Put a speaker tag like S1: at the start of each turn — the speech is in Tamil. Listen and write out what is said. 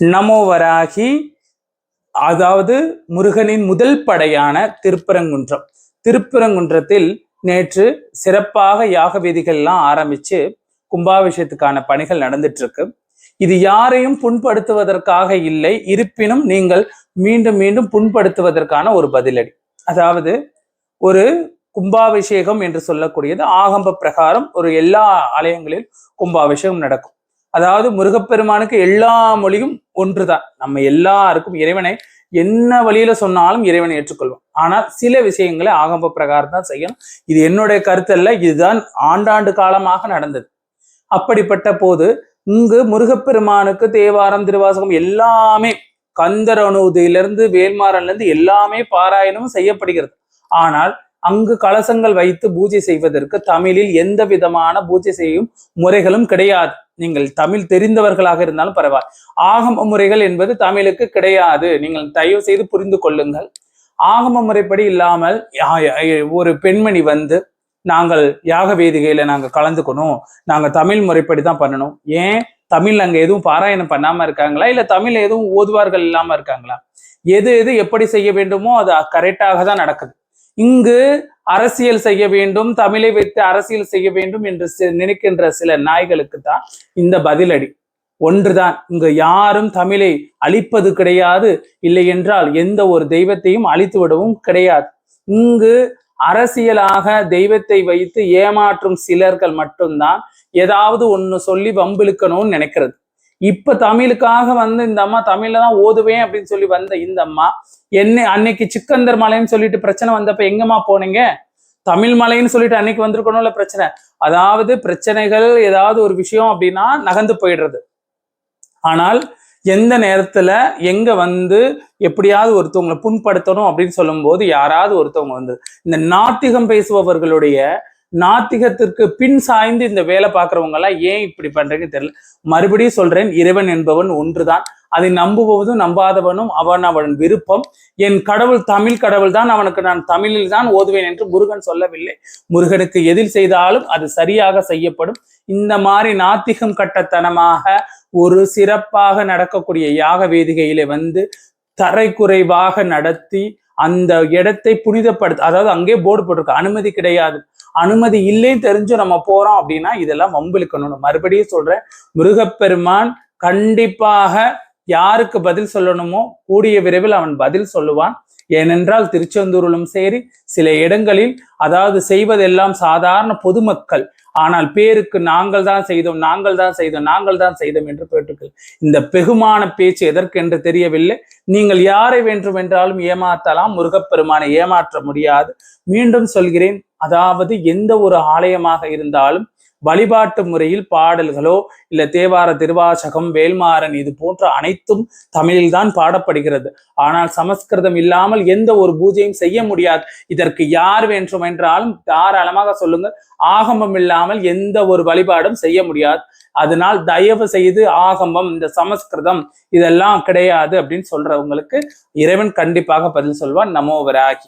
S1: நமோ வராகி அதாவது முருகனின் முதல் படையான திருப்பரங்குன்றம். திருப்பரங்குன்றத்தில் நேற்று சிறப்பாக யாக வேதிகள்லாம் ஆரம்பிச்சு கும்பாபிஷேகத்துக்கான பணிகள் நடந்துட்டு இருக்கு இது யாரையும் புண்படுத்துவதற்காக இல்லை இருப்பினும் நீங்கள் மீண்டும் மீண்டும் புண்படுத்துவதற்கான ஒரு பதிலடி. அதாவது ஒரு கும்பாபிஷேகம் என்று சொல்லக்கூடியது ஆகம்ப பிரகாரம் ஒரு எல்லா ஆலயங்களில் கும்பாபிஷேகம் நடக்கும். அதாவது முருகப்பெருமானுக்கு எல்லா மொழியும் ஒன்றுதான். நம்ம எல்லாருக்கும் இறைவனை என்ன வழியில சொன்னாலும் இறைவனை ஏற்றுக்கொள்வோம். ஆனால் சில விஷயங்களை ஆகம்ப பிரகாரம் தான் செய்யணும். இது என்னுடைய கருத்தல்ல இதுதான் ஆண்டாண்டு காலமாக நடந்தது. அப்படிப்பட்ட போது இங்கு முருகப்பெருமானுக்கு தேவாரம் திருவாசகம் எல்லாமே கந்தர் அணுதியிலிருந்து வேல்மாறன்ல இருந்து எல்லாமே பாராயணமும் செய்யப்படுகிறது. ஆனால் அங்கு கலசங்கள் வைத்து பூஜை செய்வதற்கு தமிழில் எந்த விதமான பூஜை செய்யும் முறைகளும் கிடையாது. நீங்கள் தமிழ் தெரிந்தவர்களாக இருந்தாலும் பரவாயில்ல. ஆகம முறைகள் என்பது தமிழுக்கு கிடையாது. நீங்கள் தயவு செய்து புரிந்து கொள்ளுங்கள். ஆகம முறைப்படி இல்லாமல் ஒரு பெண்மணி வந்து நாங்கள் யாக வேதிகையில நாங்க கலந்துக்கணும். நாங்க தமிழ் முறைப்படி தான் பண்ணணும். ஏன்? தமிழ் அங்க எதுவும் பாராயணம் பண்ணாம இருக்காங்களா? இல்ல தமிழ் எதுவும் ஓதுவார்கள் இல்லாம இருக்காங்களா? எது எது எப்படி செய்ய வேண்டுமோ அது கரெக்டாக தான் நடக்குது. இங்கு அரசியல் செய்ய வேண்டும் தமிழை வைத்து அரசியல் செய்ய வேண்டும் என்று நினைக்கின்ற சில நாய்களுக்கு தான் இந்த பதிலடி. ஒன்றுதான் இங்கு யாரும் தமிழை அழிப்பது கிடையாது இல்லை என்றால் எந்த ஒரு தெய்வத்தையும் அழித்து விடவும் கிடையாது. இங்கு அரசியலாக தெய்வத்தை வைத்து ஏமாற்றும் சிலர்கள் மட்டும்தான் ஏதாவது ஒண்ணு சொல்லி வம்பிழுக்கணும்னு நினைக்கிறது. இப்ப தமிழுக்காக வந்து இந்த அம்மா தமிழ்ல தான் ஓதுவேன் அப்படின்னு சொல்லி வந்த இந்த அம்மா என்ன அன்னைக்கு சிக்கந்தர் மலைன்னு சொல்லிட்டு பிரச்சனை வந்தப்ப எங்கம்மா போனீங்க? தமிழ் மலைன்னு சொல்லிட்டு அன்னைக்கு வந்திருக்கணும்ல பிரச்சனை. அதாவது பிரச்சனைகள் ஏதாவது ஒரு விஷயம் அப்படின்னா நகர்ந்து போயிடுறது. ஆனால் எந்த நேரத்துல எங்க வந்து எப்படியாவது ஒருத்தவங்களை புண்படுத்தணும் அப்படின்னு சொல்லும்போது யாராவது ஒருத்தவங்க வந்து இந்த நாத்திகம் பேசுபவர்களுடைய நாத்திகத்திற்கு பின் சாய்ந்து இந்த வேலை பார்க்குறவங்க எல்லாம் ஏன் இப்படி பண்றேன்னு தெரியல. மறுபடியும் சொல்றேன் இறைவன் என்பவன் ஒன்றுதான். அதை நம்புவதும் நம்பாதவனும் அவன் அவன் விருப்பம். என் கடவுள் தமிழ் கடவுள் தான் அவனுக்கு நான் தமிழில் தான் ஓதுவேன் என்று முருகன் சொல்லவில்லை. முருகனுக்கு எதில் செய்தாலும் அது சரியாக செய்யப்படும். இந்த மாதிரி நாத்திகம் கட்டத்தனமாக ஒரு சிறப்பாக நடக்கக்கூடிய யாக வேதிகையில வந்து தரைக்குறைவாக நடத்தி அந்த இடத்தை புனிதப்படுத்த அதாவது அங்கே போர்டு போட்டிருக்கு. அனுமதி கிடையாது. அனுமதி இல்லைன்னு தெரிஞ்சு நம்ம போறோம் அப்படின்னா இதெல்லாம் வம்பிழுக்கணும். மறுபடியும் சொல்றேன் முருகப்பெருமான் கண்டிப்பாக யாருக்கு பதில் சொல்லணுமோ கூடிய விரைவில் அவன் பதில் சொல்லுவான். ஏனென்றால் திருச்செந்தூரிலும் சரி சில இடங்களில் அதாவது செய்வதெல்லாம் சாதாரண பொதுமக்கள் ஆனால் பேருக்கு நாங்கள் தான் செய்தோம் நாங்கள் தான் செய்தோம் நாங்கள் தான் செய்தோம் என்று பேட்டுக்கள் இந்த பெகுமான பேச்சு எதற்கென்று தெரியவில்லை. நீங்கள் யாரை வேண்டுமென்றாலும் ஏமாற்றலாம் முருகப்பெருமானை ஏமாற்ற முடியாது. மீண்டும் சொல்கிறேன் அதாவது எந்த ஒரு ஆலயமாக இருந்தாலும் வழிபாட்டு முறையில் பாடல்களோ இல்ல தேவார திருவாசகம் வேல்மாறன் இது போன்ற அனைத்தும் தமிழில்தான் பாடப்படுகிறது. ஆனால் சமஸ்கிருதம் இல்லாமல் எந்த ஒரு பூஜையும் செய்ய முடியாது. இதற்கு யார் வேண்டும் என்றாலும் தாராளமாக சொல்லுங்க ஆகமம் இல்லாமல் எந்த ஒரு வழிபாடும் செய்ய முடியாது. அதனால் தயவு செய்து ஆகமம் இந்த சமஸ்கிருதம் இதெல்லாம் கிடையாது அப்படின்னு சொல்றவங்களுக்கு இறைவன் கண்டிப்பாக பதில் சொல்வான். நமோ வராகி.